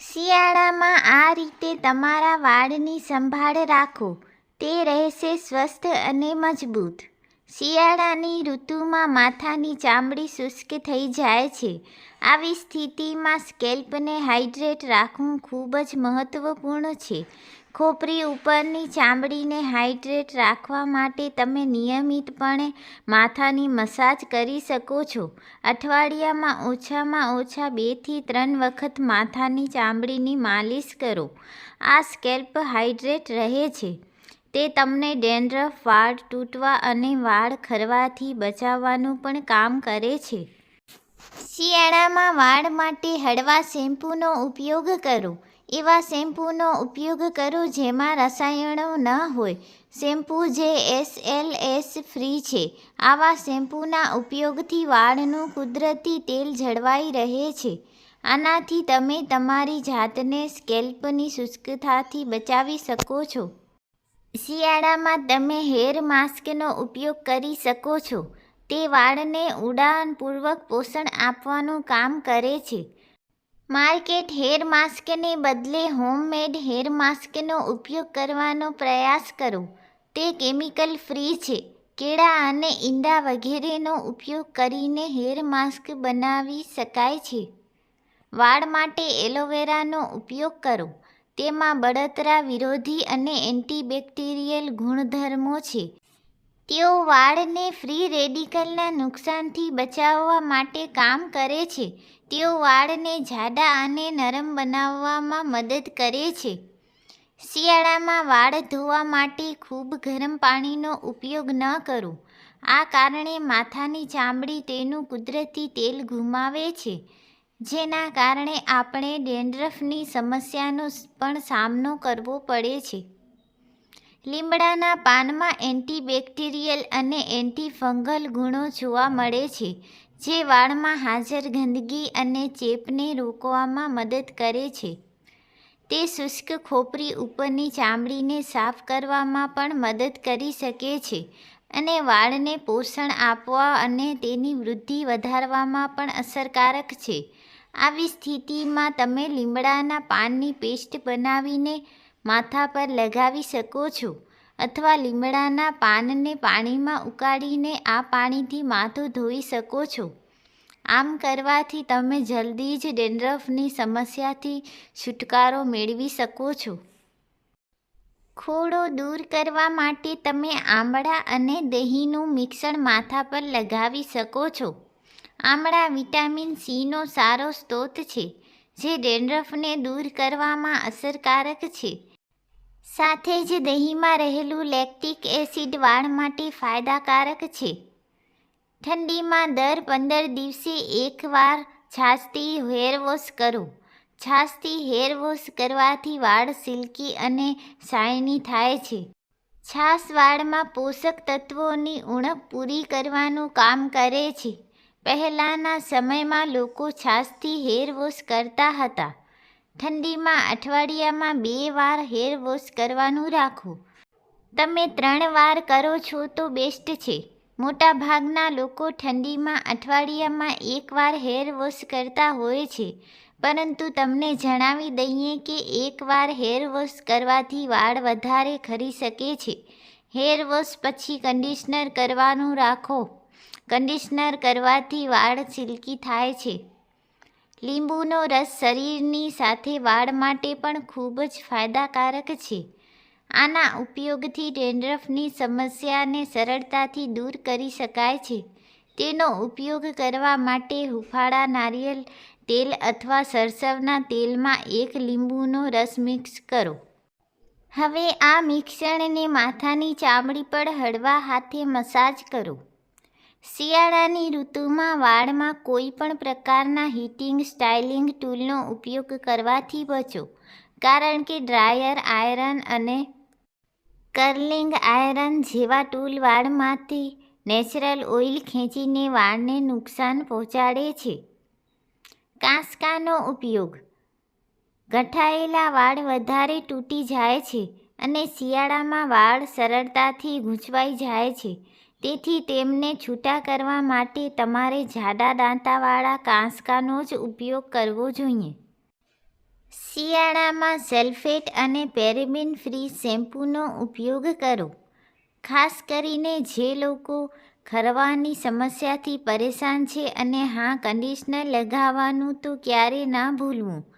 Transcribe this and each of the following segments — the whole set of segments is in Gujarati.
શિયાળામાં આ રીતે તમારા વાળની સંભાળ રાખો. તે રહેશે સ્વસ્થ અને મજબૂત. શિયાળાની ઋતુમાં માથાની ચામડી શુષ્ક થઈ જાય છે. આવી સ્થિતિમાં સ્કેલ્પને હાઇડ્રેટ રાખવું ખૂબ જ મહત્વપૂર્ણ છે. ખોપરી ઉપરની ચામડીને હાઇડ્રેટ રાખવા માટે તમે નિયમિતપણે માથાની મસાજ કરી શકો છો. અઠવાડિયામાં ઓછામાં ઓછા બેથી ત્રણ વખત માથાની ચામડીની માલિશ કરો. આ સ્કેલ્પ હાઇડ્રેટ રહે છે. તે તમને ડેન્ડ્રફ, વાળ તૂટવા અને વાળ ખરવાથી બચાવવાનું પણ કામ કરે છે. શિયાળામાં વાળ માટે હળવા શેમ્પૂનો ઉપયોગ કરો. એવા શેમ્પૂનો ઉપયોગ કરો જેમાં રસાયણો ન હોય. શેમ્પૂ જે એસએલએસ ફ્રી છે. આવા શેમ્પૂના ઉપયોગથી વાળનું કુદરતી તેલ જળવાઈ રહે છે. આનાથી તમે તમારી જાતને સ્કેલ્પની શુષ્કતાથી બચાવી શકો છો. શિયાળામાં તમે હેર માસ્કનો ઉપયોગ કરી શકો છો. તે વાળને ઉડાનપૂર્વક પોષણ આપવાનું કામ કરે છે. માર્કેટ હેર માસ્કને બદલે હોમમેડ હેર માસ્કનો ઉપયોગ કરવાનો પ્રયાસ કરો. તે કેમિકલ ફ્રી છે. કેળા અને ઈંડા વગેરેનો ઉપયોગ કરીને હેર માસ્ક બનાવી શકાય છે. વાળ માટે એલોવેરાનો ઉપયોગ કરો. તેમાં બળતરા વિરોધી અને એન્ટીબેક્ટેરિયલ ગુણધર્મો છે. તેઓ વાળને ફ્રી રેડિકલના નુકસાનથી બચાવવા માટે કામ કરે છે. તેઓ વાળને જાડા અને નરમ બનાવવામાં મદદ કરે છે. શિયાળામાં વાળ ધોવા માટે ખૂબ ગરમ પાણીનો ઉપયોગ ન કરો. આ કારણે માથાની ચામડી તેનું કુદરતી તેલ ગુમાવે છે, જેના કારણે આપણે ડેન્ડ્રફની સમસ્યાનો પણ સામનો કરવો પડે છે. લીમડાના પાનમાં એન્ટીબેક્ટેરિયલ અને એન્ટીફંગલ ગુણો જોવા મળે છે, જે વાળમાં હાજર ગંદકી અને ચેપને રોકવામાં મદદ કરે છે. તે શુષ્ક ખોપરી ઉપરની ચામડીને સાફ કરવામાં પણ મદદ કરી શકે છે અને વાળને પોષણ આપવા અને તેની વૃદ્ધિ વધારવામાં પણ અસરકારક છે. આવી સ્થિતિમાં તમે લીમડાના પાનની પેસ્ટ બનાવીને માથા પર લગાવી શકો છો અથવા લીમડાના પાનને પાણીમાં ઉકાળીને આ પાણીથી માથું ધોઈ શકો છો. આમ કરવાથી તમે જલ્દી જ ડેન્ડ્રફની સમસ્યાથી છુટકારો મેળવી શકો છો. ખોડો દૂર કરવા માટે તમે આમળા અને દહીંનું મિશ્રણ માથા પર લગાવી શકો છો. આમળા વિટામિન સીનો સારો સ્ત્રોત છે, જે ડેન્ડ્રફને દૂર કરવામાં અસરકારક છે. સાથે જ દહીંમાં રહેલું લેક્ટિક એસિડ વાળ માટે ફાયદાકારક છે. ઠંડીમાં દર પંદર દિવસે એકવાર છાશથી હેર વોશ કરો. છાશથી હેર વોશ કરવાથી વાળ સિલ્કી અને શાઇની થાય છે. છાશ વાળમાં પોષક તત્વોની ઉણપ પૂરી કરવાનું કામ કરે છે. પહેલાંના સમયમાં લોકો છાશથી હેર વોશ કરતા હતા. ઠંડીમાં અઠવાડિયામાં બે વાર હેર વોશ કરવાનું રાખો. તમે ત્રણ વાર કરો છો તો બેસ્ટ છે. મોટાભાગના લોકો ઠંડીમાં અઠવાડિયામાં એકવાર હેર વોશ કરતા હોય છે. પરંતુ તમને જણાવી દઈએ કે એકવાર હેર વોશ કરવાથી વાળ વધારે ખરી શકે છે. હેર વોશ પછી કંડિશનર કરવાનું રાખો. કંડિશનર કરવાથી વાળ સિલ્કી થાય છે. લીંબુનો રસ શરીરની સાથે વાળ માટે પણ ખૂબ જ ફાયદાકારક છે. આના ઉપયોગથી ડેન્ડ્રફની સમસ્યાને સરળતાથી દૂર કરી શકાય છે. તેનો ઉપયોગ કરવા માટે હુફાળા નારિયેલ તેલ અથવા સરસવના તેલમાં એક લીંબુનો રસ મિક્સ કરો. હવે આ મિશ્રણને માથાની ચામડી પર હળવા હાથે મસાજ કરો. શિયાળાની ઋતુમાં વાળમાં કોઈ પણ પ્રકારના હીટિંગ, સ્ટાઇલિંગ ટૂલનો ઉપયોગ કરવાથી બચો. કારણ કે ડ્રાયર, આયરન અને કર્લિંગ આયરન જેવા ટૂલ વાળમાંથી નેચરલ ઓઇલ ખેંચીને વાળને નુકસાન પહોંચાડે છે. કાંસકાનો ઉપયોગ. ગઠાયેલા વાળ વધારે તૂટી જાય છે અને શિયાળામાં વાળ સરળતાથી ગૂંચવાઈ જાય છે. તેથી તેમને છૂટા કરવા માટે તમારે જાડા દાંતાવાળા કાંસકાનો જ ઉપયોગ કરવો જોઈએ. શિયાળામાં સલ્ફેટ અને પેરેબિન ફ્રી શેમ્પૂનો ઉપયોગ કરો. ખાસ કરીને જે લોકો ખરવાની સમસ્યાથી પરેશાન છે અને હા, કંડિશનર લગાવવાનું તો ક્યારે ના ભૂલવું.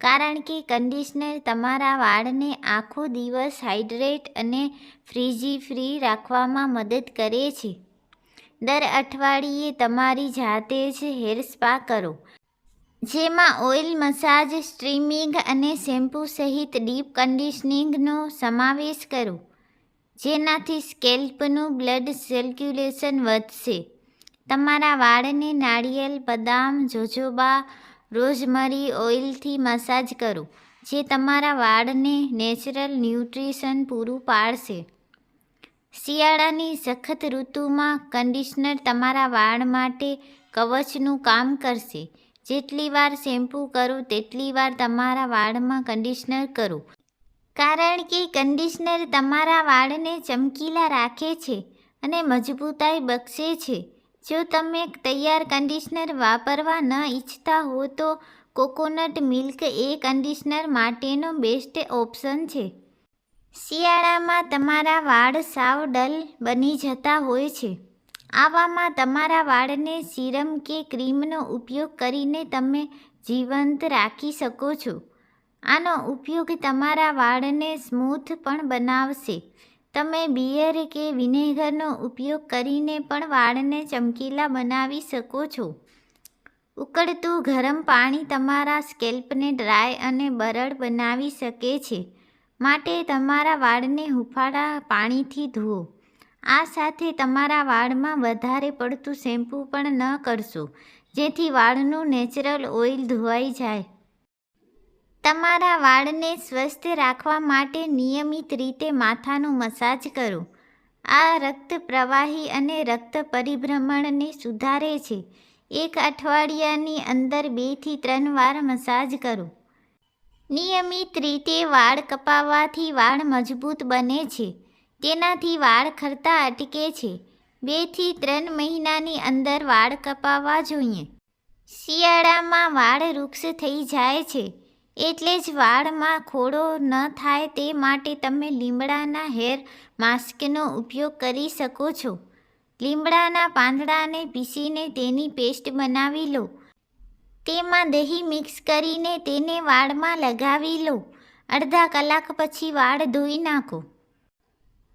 કારણ કે કંડિશનર તમારા વાળને આખો દિવસ હાઇડ્રેટ અને ફ્રીજી ફ્રી રાખવામાં મદદ કરે છે. દર અઠવાડિયે તમારી જાતે જ હેર સ્પા કરો. જેમાં ઓઇલ મસાજ, સ્ટ્રીમિંગ અને શેમ્પૂ સહિત ડીપ કન્ડિશનિંગનો સમાવેશ કરો, જેનાથી સ્કેલ્પનું બ્લડ સર્ક્યુલેશન વધશે. તમારા વાળને નાળિયેર, બદામ, જોજોબા રોઝમરી ઓઇલથી મસાજ કરો, જે તમારા વાળને નેચરલ ન્યુટ્રિશન પૂરું પાડશે. શિયાળાની સખત ઋતુમાં કંડિશનર તમારા વાળ માટે કવચનું કામ કરશે. જેટલી વાર શેમ્પૂ કરો, તેટલી વાર તમારા વાળમાં કંડિશનર કરો. કારણ કે કંડિશનર તમારા વાળને ચમકીલા રાખે છે અને મજબૂતાઈ બક્ષે છે. જો તમે તૈયાર કન્ડિશનર વાપરવા ન ઈચ્છતા હો તો કોકોનટ મિલ્ક એ કંડિશનર માટેનો બેસ્ટ ઓપ્શન છે. શિયાળામાં તમારા વાળ સાવ ડલ બની જતા હોય છે. આવામાં તમારા વાળને સિરમ કે ક્રીમનો ઉપયોગ કરીને તમે જીવંત રાખી શકો છો. આનો ઉપયોગ તમારા વાળને સ્મૂથ પણ બનાવશે. તમે બિયર કે વિનેગરનો ઉપયોગ કરીને પણ વાળને ચમકીલા બનાવી શકો છો. ઉકળતું ગરમ પાણી તમારા સ્કેલ્પને ડ્રાય અને બરડ બનાવી શકે છે. માટે તમારા વાળને હુફાળા પાણીથી ધુઓ. આ સાથે તમારા વાળમાં વધારે પડતું શેમ્પૂ પણ ન કરશો, જેથી વાળનું નેચરલ ઓઇલ ધોવાઈ જાય. તમારા વાળને સ્વસ્થ રાખવા માટે નિયમિત રીતે માથાનું મસાજ કરો. આ રક્ત પ્રવાહી અને રક્ત પરિભ્રમણને સુધારે છે. એક અઠવાડિયાની અંદર બેથી ત્રણ વાર મસાજ કરો. નિયમિત રીતે વાળ કપાવવાથી વાળ મજબૂત બને છે. તેનાથી વાળ ખરતા અટકે છે. બેથી ત્રણ મહિનાની અંદર વાળ કપાવવા જોઈએ. શિયાળામાં વાળ વૃક્ષ થઈ જાય છે. એટલે જ વાળમાં ખોડો ન થાય તે માટે તમે લીમડાના હેર માસ્કનો ઉપયોગ કરી શકો છો. લીમડાના પાંદડાને પીસીને તેની પેસ્ટ બનાવી લો. તેમાં દહીં મિક્સ કરીને તેને વાળમાં લગાવી લો. અડધા કલાક પછી વાળ ધોઈ નાખો.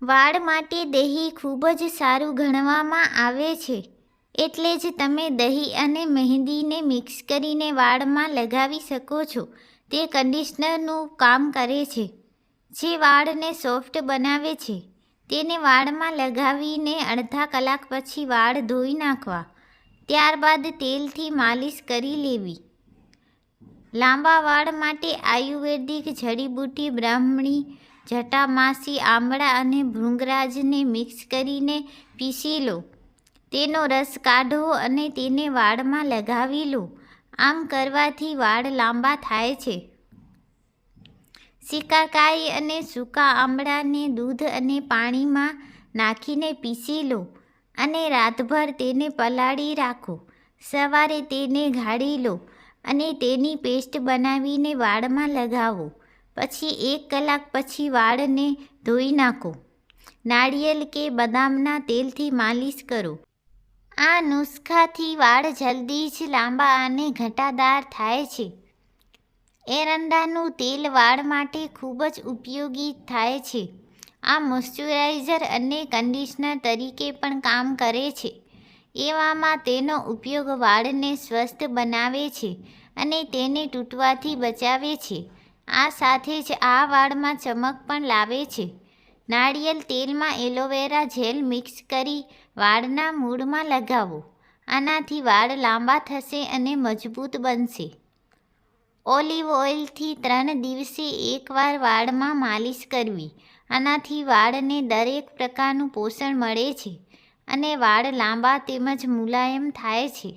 વાળ માટે દહીં ખૂબ જ સારું ગણવામાં આવે છે. એટલે જ તમે દહીં અને મહેંદીને મિક્સ કરીને વાળમાં લગાવી શકો છો. તે કંડિશનરનું કામ કરે છે. જે વાળને સોફ્ટ બનાવે છે, તેને વાળમાં લગાવીને અડધા કલાક પછી વાળ ધોઈ નાખવા, ત્યારબાદ તેલથી માલિશ કરી લેવી. લાંબા વાળ માટે આયુર્વેદિક જડીબુટ્ટી બ્રાહ્મણી, જટામાસી, આમળા અને ભૃંગરાજને મિક્સ કરીને પીસી લો. તેનો રસ કાઢો અને તેને વાળમાં લગાવી લો. આમ કરવાથી વાળ લાંબા થાય છે. સિકાકાઈ અને સૂકા આમળાને દૂધ અને પાણીમાં નાખીને પીસી લો અને રાતભર તેને પલાળી રાખો. સવારે તેને ગાળી લો અને તેની પેસ્ટ બનાવીને વાળમાં લગાવો. પછી એક કલાક પછી વાળને ધોઈ નાખો. નાળિયેર કે બદામના તેલથી માલિશ કરો. આ નુસ્ખાથી વાળ જલ્દી જ લાંબા અને ઘટાદાર થાય છે. એરંડાનું તેલ વાળ માટે ખૂબ જ ઉપયોગી થાય છે. આ મોઇશ્ચરાઇઝર અને કન્ડિશનર તરીકે પણ કામ કરે છે. એવામાં તેનો ઉપયોગ વાળને સ્વસ્થ બનાવે છે અને તેને તૂટવાથી બચાવે છે. આ સાથે જ આ વાળમાં ચમક પણ લાવે છે. નાળિયેર તેલમાં એલોવેરા જેલ મિક્સ કરી વાળના મૂળમાં લગાવો. આનાથી વાળ લાંબા થશે અને મજબૂત બનશે. ઓલિવ ઓઇલથી ત્રણ દિવસે એકવાર વાળમાં માલિશ કરવી. આનાથી વાળને દરેક પ્રકારનું પોષણ મળે છે અને વાળ લાંબા તેમજ મુલાયમ થાય છે.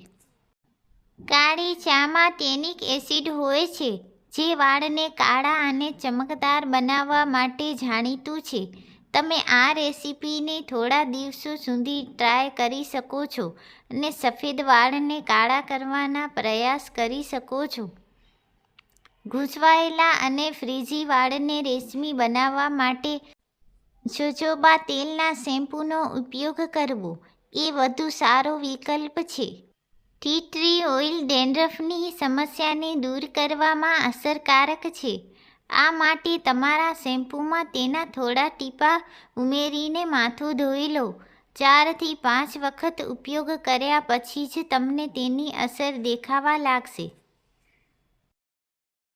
કાળી ચામાં ટેનિક એસિડ હોય છે, જે વાળને કાળા અને ચમકદાર બનાવવા માટે જાણીતું છે. તમે આ રેસીપીને થોડા દિવસો સુધી ટ્રાય કરી શકો છો અને સફેદ વાળને કાળા કરવાના પ્રયાસ કરી શકો છો. ગૂંચવાયેલા અને ફ્રીઝી વાળને રેશમી બનાવવા માટે જોજોબા તેલના શેમ્પૂનો ઉપયોગ કરવો. એ વધુ સારો વિકલ્પ છે. ટી ટ્રી ઓઇલ ડેન્ડ્રફની સમસ્યાને દૂર કરવામાં અસરકારક છે. આ માટે તમારા શેમ્પૂમાં તેના થોડા ટીપા ઉમેરીને માથું ધોઈ લો. ચારથી પાંચ વખત ઉપયોગ કર્યા પછી જ તમને તેની અસર દેખાવા લાગશે.